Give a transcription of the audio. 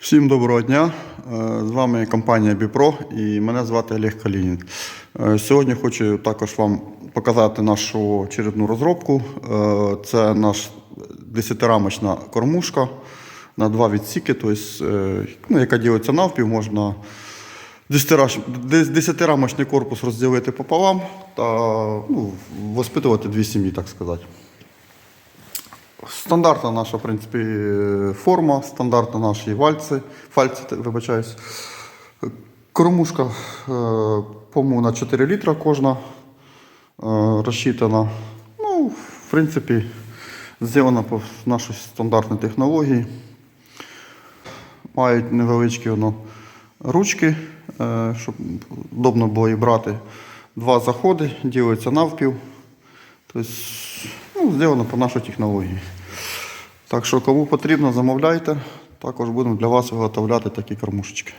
Всім доброго дня. Е, З вами компанія Біпро і мене звати Олег Калінін. Е, Сьогодні хочу також вам показати нашу очередну розробку. Е, Це наш 10-рамочна кормушка на два відсіки, тобто, ну, яка ділиться навпів, можна 10-рамочний корпус розділити пополам та ну, воспитувати дві сім'ї, так сказати. Стандартна наша, в принципі, форма, стандартна наші вальці, фальці, вибачаюсь. Кормушка, е, по-моєму, на 4 літра кожна е, розчитана. Ну, в принципі, зроблена по нашій стандартній технології. Мають невеличкі воно, ручки, е, щоб удобно було її брати. Два заходи, ділиться навпіл. Тобто, ну, зроблено по нашій технології. Так що, кому потрібно, замовляйте. Також будемо для вас виготовляти такі кормушечки.